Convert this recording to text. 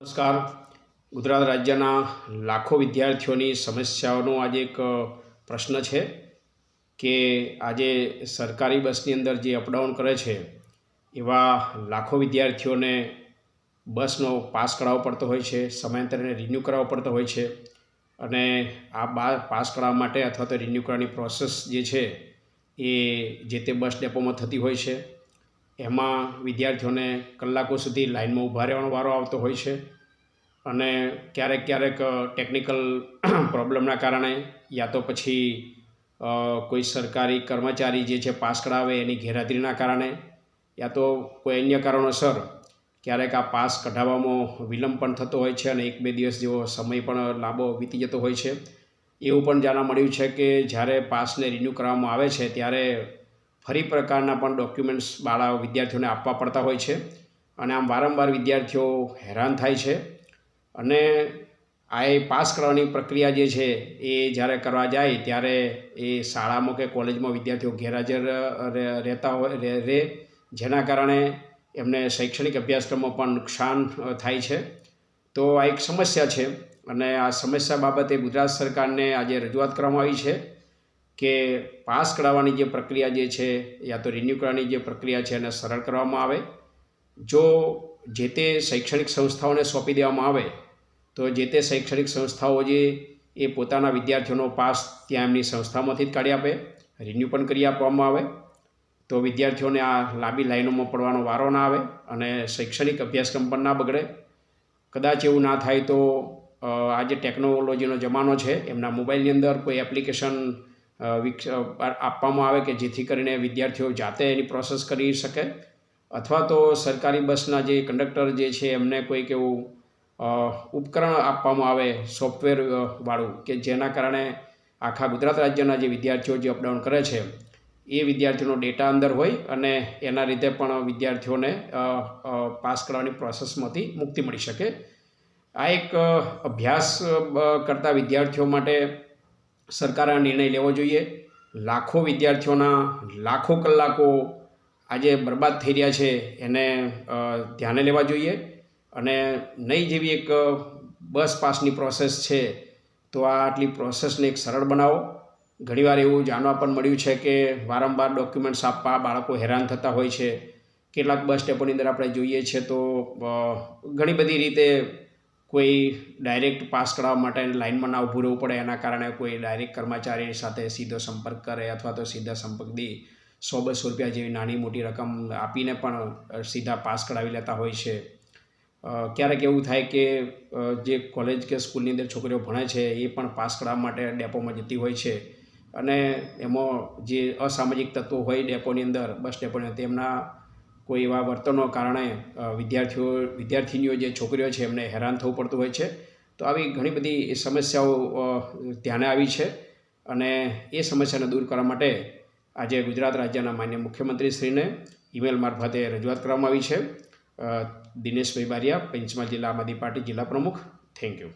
નમસ્કાર. ગુજરાત રાજ્યના લાખો વિદ્યાર્થીઓની સમસ્યાઓનો આજે એક પ્રશ્ન છે કે આજે સરકારી બસની અંદર જે અપડાઉન કરે છે, એવા લાખો વિદ્યાર્થીઓને બસનો પાસ કરાવવો પડતો હોય છે, સમયાંતરે રિન્યૂ કરાવવો પડતો હોય છે અને આ બા, પાસ કરાવવા માટે અથવા તો રિન્યૂ કરવાની પ્રોસેસ જે છે એ જે તે બસ ડેપોમાં થતી હોય છે. એમાં વિદ્યાર્થીઓને કલાકો સુધી લાઇનમાં ઊભા રહેવાનો વારો આવતો હોય છે અને ક્યારેક ક્યારેક ટેકનિકલ પ્રોબ્લેમના કારણે યા તો પછી કોઈ સરકારી કર્મચારી જે છે પાસ કઢાવે એની ગેરહાજરીના કારણે યા તો કોઈ અન્ય કારણોસર ક્યારેક આ પાસ કઢાવવામાં વિલંબ પણ થતો હોય છે અને એક બે દિવસ જેવો સમય પણ લાંબો વીતી જતો હોય છે. એવું પણ જાણવા મળ્યું છે કે જ્યારે પાસને રિન્યૂ કરવામાં આવે છે ત્યારે ફરી પ્રકારના પણ ડોક્યુમેન્ટ્સ બાળા વિદ્યાર્થીઓને આપવા પડતા હોય છે. અને આમ વારંવાર વિદ્યાર્થીઓ હેરાન થાય છે. અને આ એ પાસ કરવાની પ્રક્રિયા જે છે, એ જ્યારે કરવા જાય ત્યારે એ શાળામાં કે કોલેજમાં વિદ્યાર્થીઓ ગેરહાજર રહેતા હોય રહે- જેના કારણે એમને શૈક્ષણિક અભ્યાસક્રમમાં પણ નુકસાન થાય છે. તો આ એક સમસ્યા છે. અને આ સમસ્યા બાબતે ગુજરાત સરકારને આજે રજૂઆત કરવામાં આવી છે. કે પાસ કરાવવાની જે પ્રક્રિયા જે છે યા તો રિન્યૂ કરવાની જે પ્રક્રિયા છે એને સરળ કરવામાં આવે. જો જે તે શૈક્ષણિક સંસ્થાઓને સોંપી દેવામાં આવે, તો જે તે શૈક્ષણિક સંસ્થાઓ જે એ પોતાના વિદ્યાર્થીઓનો પાસ ત્યાં એમની સંસ્થામાંથી જ કાઢી આપે રિન્યૂ પણ કરી આપવામાં આવે. તો વિદ્યાર્થીઓને આ લાંબી લાઈનોમાં પડવાનો વારો ના આવે અને શૈક્ષણિક અભ્યાસક્રમ પણ ના બગડે. કદાચ એવું ના થાય તો આજે ટેકનોલોજીનો જમાનો છે, એમના મોબાઈલની અંદર કોઈ એપ્લિકેશન વિકસ આપવામાં આવે કે જેથી કરીને વિદ્યાર્થીઓ જાતે એની પ્રોસેસ કરી શકે. અથવા તો સરકારી બસના જે કંડક્ટર જે છે, એમને કોઈક એવું ઉપકરણ આપવામાં આવે સોફ્ટવેર વાળું કે જેના કારણે આખા ગુજરાત રાજ્યના જે વિદ્યાર્થીઓ જે અપડાઉન કરે છે, એ વિદ્યાર્થીઓનો ડેટા અંદર હોય અને એના લીધે પણ વિદ્યાર્થીઓને પાસ કરવાની પ્રોસેસમાંથી મુક્તિ મળી શકે. આ એક અભ્યાસ કરતા વિદ્યાર્થીઓ માટે સરકારે નિર્ણય લેવો જોઈએ. લાખો વિદ્યાર્થીઓના લાખો કલાકો આજે બરબાદ થઈ રહ્યા છે એને ધ્યાને લેવા જોઈએ. અને નહીં જેવી એક બસ પાસની પ્રોસેસ છે, તો આ આટલી પ્રોસેસને એક સરળ બનાવો. ઘણીવાર એવું જાણવા પણ મળ્યું છે કે વારંવાર ડોક્યુમેન્ટ્સ આપવા બાળકો હેરાન થતા હોય છે. કેટલાક બસ સ્ટેપોની અંદર આપણે જોઈએ છીએ તો ઘણી બધી રીતે કોઈ ડાયરેક્ટ પાસ કરાવવા માટે લાઇનમાં ના ઊભું રહેવું પડે, એના કારણે કોઈ ડાયરેક્ટ કર્મચારી સાથે સીધો સંપર્ક કરે અથવા તો સીધા સંપર્ક દે. સો બસો રૂપિયા જેવી નાની મોટી રકમ આપીને પણ સીધા પાસ કરાવી લેતા હોય છે. ક્યારેક એવું થાય કે જે કોલેજ કે સ્કૂલની અંદર છોકરીઓ ભણે છે, એ પણ પાસ કરાવવા માટે ડેપોમાં જતી હોય છે. અને એમાં જે અસામાજિક તત્વો હોય ડેપોની અંદર બસ ડેપોની તેમના કોઈ એવા વર્તનનો કારણે વિદ્યાર્થીઓ, વિદ્યાર્થીનીઓ જે છોકરીઓ છે એમને હેરાન થવું પડતું હોય છે. તો આવી ઘણી બધી સમસ્યાઓ ધ્યાને આવી છે અને એ સમસ્યાને દૂર કરવા માટે આજે ગુજરાત રાજ્યના માન્ય મુખ્યમંત્રીશ્રીને ઈમેલ મારફતે રજૂઆત કરવામાં આવી છે. દિનેશભાઈ બારિયા, પંચમહાલ જિલ્લા આમ પાર્ટી જિલ્લા પ્રમુખ, થેન્ક યુ.